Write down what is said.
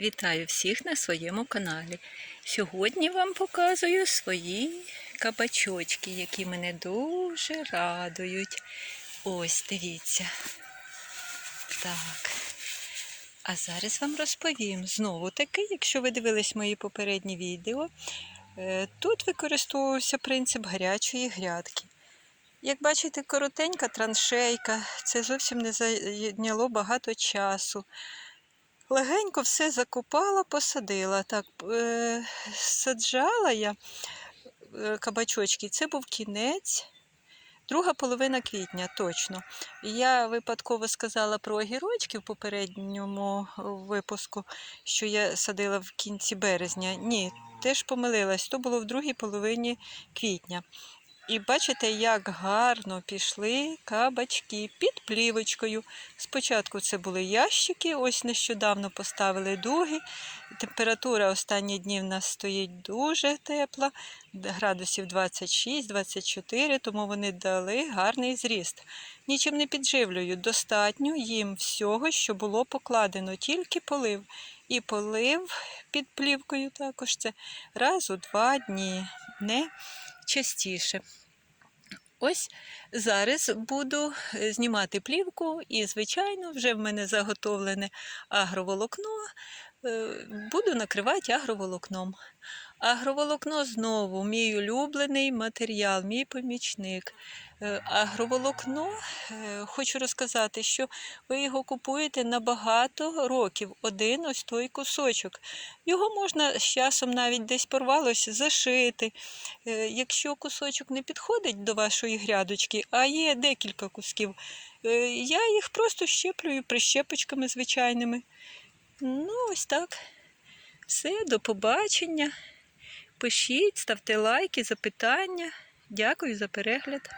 Вітаю всіх на своєму каналі. Сьогодні вам показую свої кабачочки, які мене дуже радують. Ось, дивіться. Так. А зараз вам розповім знову таки, якщо ви дивились мої попередні відео, е, тут використовувався принцип гарячої грядки. Як бачите, коротенька траншейка, це зовсім не зайняло багато часу. Легенько все закопала, посадила. Так, е, саджала я е, кабачочки. Це був кінець, друга половина квітня, точно. Я випадково сказала про огірочки в попередньому випуску, що я садила в кінці березня. Ні, теж помилилась, то було в другій половині квітня. І бачите, як гарно пішли кабачки під плівочкою. Спочатку це були ящики, ось нещодавно поставили дуги. Температура останні дні в нас стоїть дуже тепла, градусів 26-24, тому вони дали гарний зріст. Нічим не підживлюю, достатньо їм всього, що було покладено, тільки полив. І полив під плівкою також це раз у два дні, не частіше. Ось зараз буду е, знімати плівку, і, звичайно, вже в мене заготовлене агроволокно. Е, Буду накривати агроволокном. Агроволокно знову мій улюблений матеріал, мій помічник. Е, Агроволокно, е, хочу розказати, що ви його купуєте на багато років, один ось той кусочок. Його можна з часом навіть десь порвалося зашити. Якщо кусочок не підходить до вашої грядочки, а є декілька кусків, я їх просто щеплюю прищепочками звичайними. Ну, ось так. Все, до побачення. Пишіть, ставте лайки, запитання. Дякую за перегляд.